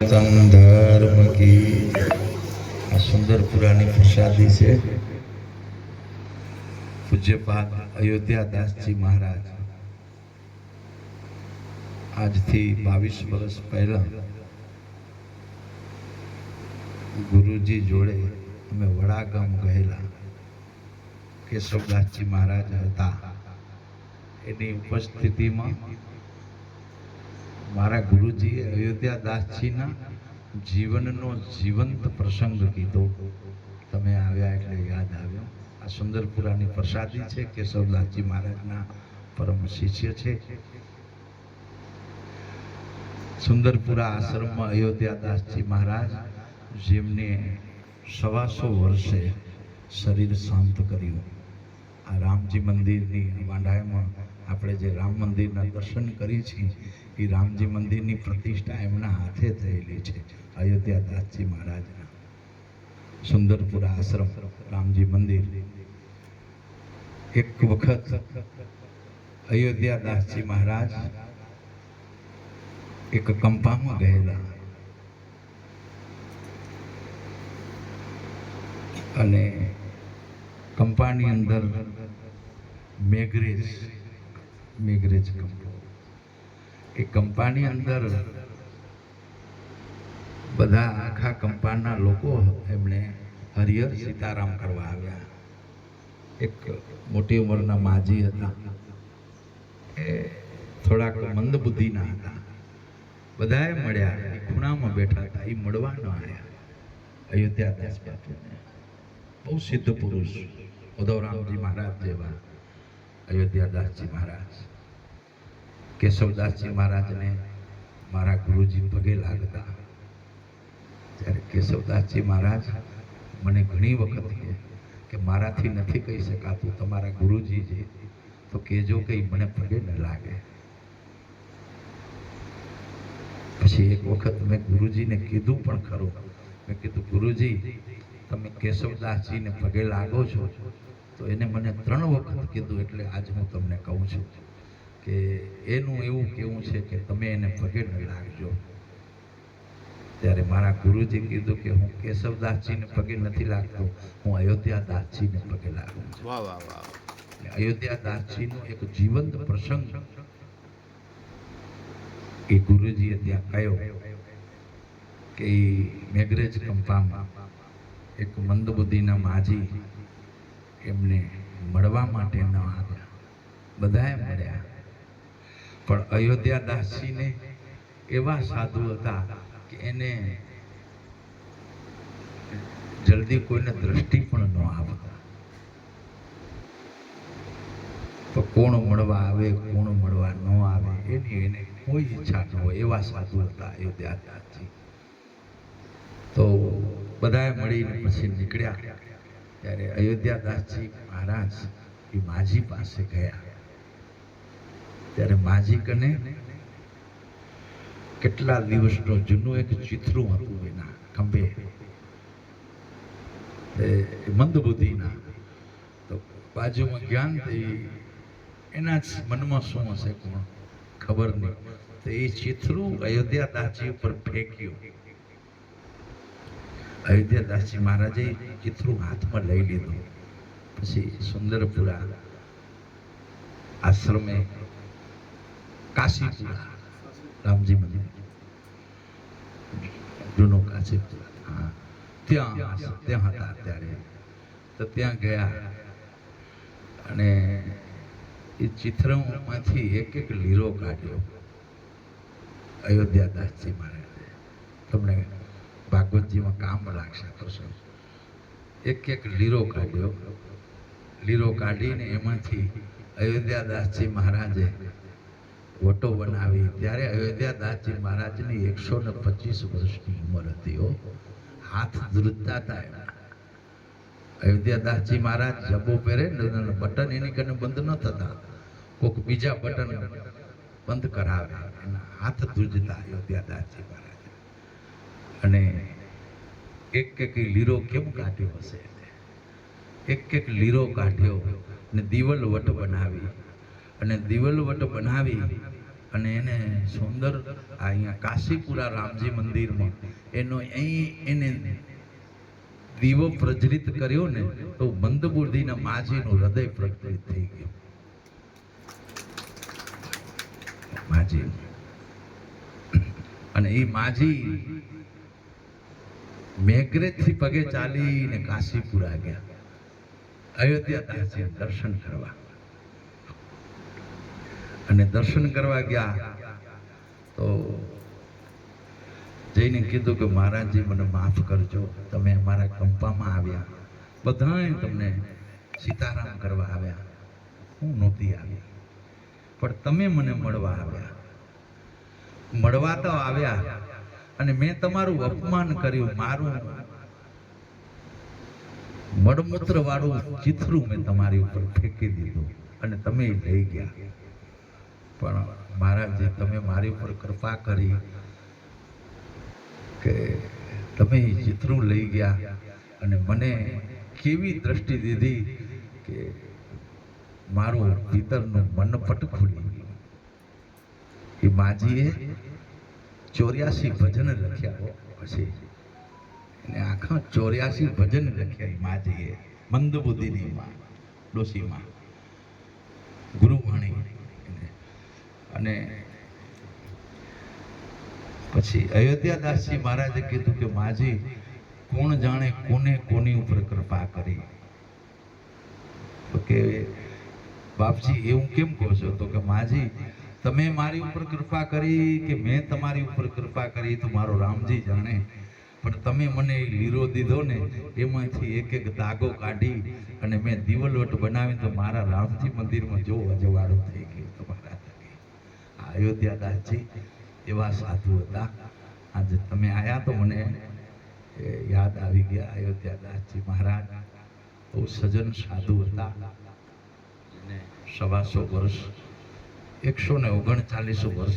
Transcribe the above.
ધર્મ કી આ સુંદર પુરાની પ્રસાદી છે. પૂજ્યપાદ અયોધ્યા દાસજી મહારાજ. આજથી બાવીસ વર્ષ પહેલા ગુરુજી જોડે અમે વડાગામ ગયેલા. કેશવદાસજી મહારાજ હતા. એની ઉપસ્થિતિમાં મારા ગુરુજીએ અયોધ્યા દાસજીના જીવનનો જીવંત પ્રસંગ કીધો. તમે આવ્યા એટલે યાદ આવ્યો. આ સુંદરપુરાની પ્રસાદી છે, કેશવદાસજી મહારાજના પરમ શિષ્ય છે. સુંદરપુરા આશ્રમમાં અયોધ્યા દાસજી મહારાજ જેમને સવાસો વર્ષે શરીર શાંત કર્યું. આ રામજી મંદિરની વાંઢાઈમાં આપણે જે રામ મંદિરના દર્શન કરીએ છીએ એ રામજી મંદિરની પ્રતિષ્ઠા એમના હાથે થયેલી છે, અયોધ્યા દાસજી મહારાજના. સુંદરપુરા આશ્રમ, રામજી મંદિર. એક વખત અયોધ્યા દાસજી મહારાજ એક કંપામાં ગયેલા. અને કંપાની અંદર મેઘરેજ મેઘરેજ કંપો એ કંપાની અંદર બધા આખા કંપાના લોકો એમણે હરિહર સીતારામ કરવા આવ્યા. એક મોટી ઉંમરના માજી હતા. એ થોડાક મંદબુદ્ધિના હતા. બધાએ મળ્યા. એ ખૂણામાં બેઠા હતા. એ મળવા ન આવ્યા. અયોધ્યા દાસ બાપુને. બહુ સિદ્ધ પુરુષ. ઉદવરામજી મહારાજ જેવા. અયોધ્યા દાસજી મહારાજ. કેશવદાસજી મહારાજને મારા ગુરુજી પગે લાગતા. ત્યારે કેશવદાસજી મહારાજ મને ઘણી વખત કહે કે મારાથી નથી કહી શકાતું તમારા ગુરુજી જે, તો કહેજો કંઈ મને પગે ન લાગે. પછી એક વખત મેં ગુરુજીને કીધું પણ ખરું. મેં કીધું, ગુરુજી, તમે કેશવદાસજીને પગે લાગો છો? તો એને મને ત્રણ વખત કીધું, એટલે આજ હું તમને કહું છું. કે એનું એવું કેવું છે કે તમે એને પગે ન લાગજો. ત્યારે મારા ગુરુજી કીધું કે હું કેશવદાસજીને પગે નથી લાગતો હું અયોધ્યા દાસજીને પગે લાગું છું. વાહ વાહ વાહ. અને અયોધ્યા દાસજીનો એક જીવંત પ્રસંગ એ ગુરુજીએ ત્યાં કહ્યો કે ઈ મેઘરેજ કંપામાં એક મંદબુદ્ધિના માજી એમને મળવા માટે ન આવ્યા બધાએ મળ્યા. પણ અયોધ્યા દાસજીને એવા સાધુ હતા કે એને જલ્દી કોઈને દ્રષ્ટિ પણ ન આવતા. તો કોણ મળવા આવે, કોણ મળવા ન આવે, એની એને કોઈ ઈચ્છા ન હોય એવા સાધુ હતા અયોધ્યા દાસજી. તો બધાએ મળીને પછી નીકળ્યા. ત્યારે અયોધ્યાદાસજી મહારાજ એ માજી પાસે ગયા. ત્યારે માજી કને કેટલા દિવસનું જૂનું એક ચિત્રું હતું એના ખંભે. મંદબુદ્ધિના. તો બાજુમાં જ્ઞાન થઈ એના જ મનમાં શું હશે કોણ? ખબર નહીં. તો એ ચિત્રું અયોધ્યા દાસજી ઉપર ફેંક્યું. અયોધ્યા દાસજી મહારાજે ચિત્રું હાથમાં લઈ લીધું. પછી સુંદરપુરા આશ્રમે કાશીપુરા રામજી મંદિર. જૂનો કાશીપુરા હા. ત્યાં ત્યાં હતા ત્યારે તો ત્યાં ગયા. અને એ ચિત્રમાંથી એક એક લીરો કાઢ્યો. અયોધ્યા દાસજી મહારાજે તમને ભાગવતજીમાં કામ લાગશે પ્રસંગ એક એક લીરો કાઢ્યો. લીરો કાઢીને એમાંથી અયોધ્યા દાસજી મહારાજે વટો બનાવી ત્યારે અયોધ્યા દાસજી મહારાજની એકસો ને પચીસ વર્ષની ઉંમર હતી હાથ ધ્રુજતા હતા એમના અયોધ્યા દાસજી મહારાજ જબો પહેરે બટન એની કને બંધ ન થતા. કોક બીજા બટન બંધ કરાવે. એના હાથ ધ્રુજતા અયોધ્યા દાસજી મહારાજ. અને એક એક લીરો કેમ કાઢ્યો હશે? એક એક લીરો કાઢ્યો ને દિવલ વટ બનાવી. અને દિવલ વટ બનાવી અને એને સુંદર અહીંયા કાશીપુરા રામજી મંદિરમાં એનો અહીં એને દીવો પ્રજ્વલિત કર્યો ને તો મંદબુદ્ધિના માજીનું હૃદય પ્રજ્વલિત થઈ ગયું. માજી. અને એ માજી મેઘરેજથી પગે ચાલીને કાશીપુરા ગયા. અયોધ્યા દર્શન કરવા. અને દર્શન કરવા ગયા, તો જઈને કીધું કે મહારાજજી, મને માફ કરજો. તમે અમારા કંપામાં આવ્યા. બધાએ તમને સીતારામ કરવા આવ્યા. હું નહોતી આવી. પણ તમે મને મળવા આવ્યા. મળવા તો આવ્યા, અને મેં તમારું અપમાન કર્યું. મારું મળમૂત્ર વાળું ચિથરું મેં તમારી ઉપર ફેંકી દીધું, અને તમે લઈ ગયા. પણ મહારાજજી તમે મારી ઉપર કૃપા કરી કે તમે ચિત્રું લઈ ગયા અને મને કેવી દ્રષ્ટિ દીધી કે મારું પિતરનું મનપટ ખુલી એ માજીએ ચોર્યાસી ભજન લખ્યા પછી અને આખા ચોર્યાસી ભજન લખ્યા માજીએ મંદબુદ્ધિની માં ડોસીમાં ગુરુવાણી. અને પછી અયોધ્યાદાસજી મહારાજે કીધું કે માજી, કોણ જાણે કોને કોની ઉપર કૃપા કરી? તો કે બાપજી, એવું કેમ કહો છો? તો કે માજી, તમે મારી ઉપર કૃપા કરી કે મેં તમારી ઉપર કૃપા કરી તો મારો રામજી જાણે. પણ તમે મને લીરો દીધો ને, એમાંથી એક એક દાગો કાઢી અને મેં દિવલવટ બનાવી તો મારા રામજી મંદિરમાં જો અજવાળું થઈ ગયું. અયોધ્યાદાસજી એવા સાધુ હતા. આજે તમે આયા તો મને યાદ આવી ગયા અયોધ્યાદાસજી મહારાજ. બહુ સજન સાધુ હતા. સવાસો વર્ષ, એકસો ને ઓગણચાલીસો વર્ષ